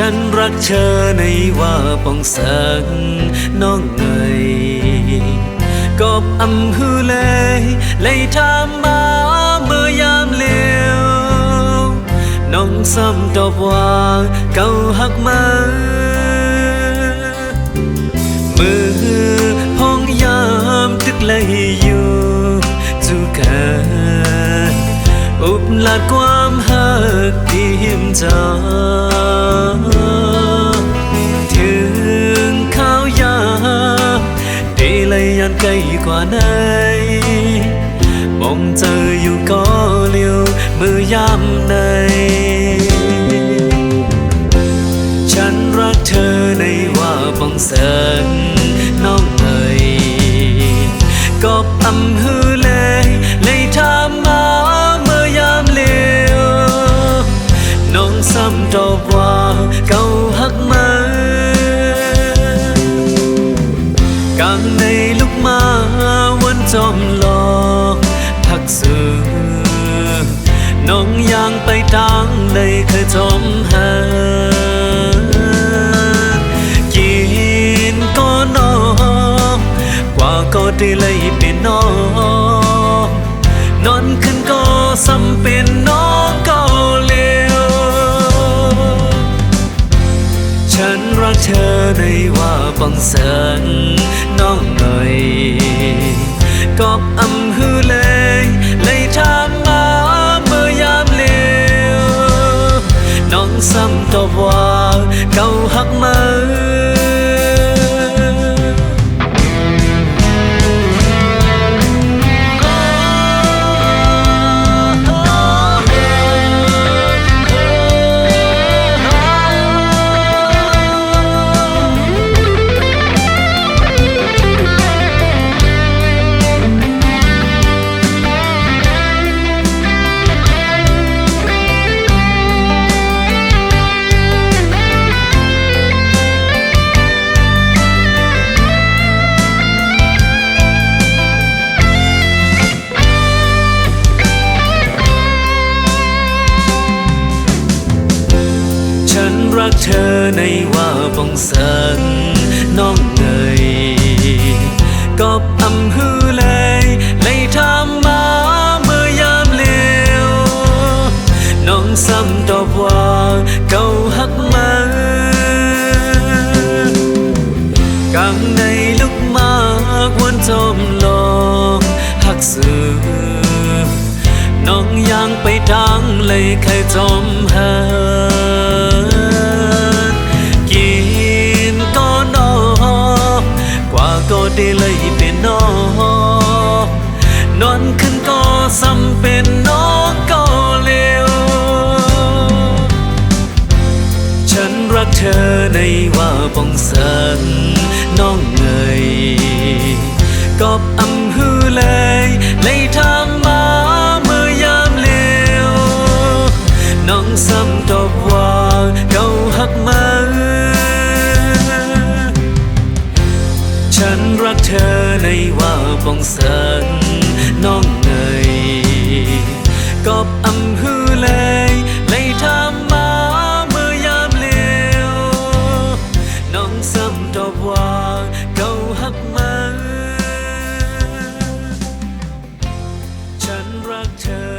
ฉันรักเธอในว่าป้องสังน้องเอ๋ยกอบอำฮือเลยเลยทำมาเมื่อยามเลียวน้องซ้ำตอบว่าเก่าหักมามือห้องยามตึกเลยอยู่จูกัน อุบลาดความหักทีิมจาถึงข้าวยามเดเลยยันไกลกว่าไหนมองเจออยู่ก็เลียวมือยามในฉันรักเธอในว่าบังเสิน กังในลูกมาวันจอมหลอกพักสือน้องยังไปทางใดเคยจมหากินก็นอนกว่าก็ได้เลยเป็นน้องนอนขึ้นก็ซ้ำเป็นน้องก็เลวฉันรักเธอ ในว่าบังเสิญน้องหน่อยกอบอำฮือเล กเธอในว่าบงสินน้องเอ๋ยกอบอำฮือเลยเลยทำมาเมื่อยามเลียวน้องซ้ำตอบว่าเก่าหักมากังในลูกมากวนจมลองหักสือน้องยังไปทางเลยเคยจมหา นอนขึ้นก็ซ้ำเป็นน้องก็เลวฉันรักเธอในว่าบงเสินน้องเอ๋ยกอบอำฮือเลยเลยทำมาเมื่อยามเลวน้องซ้ำตอบว่าเกาหักมาฉันรักเธอในว่าบงเสิน น้องเนยกอบอำหือเลยเลยทำมาเมื่อยามเลียวน้องซ้ำตอบว่าเก่าหักมาฉันรักเธอ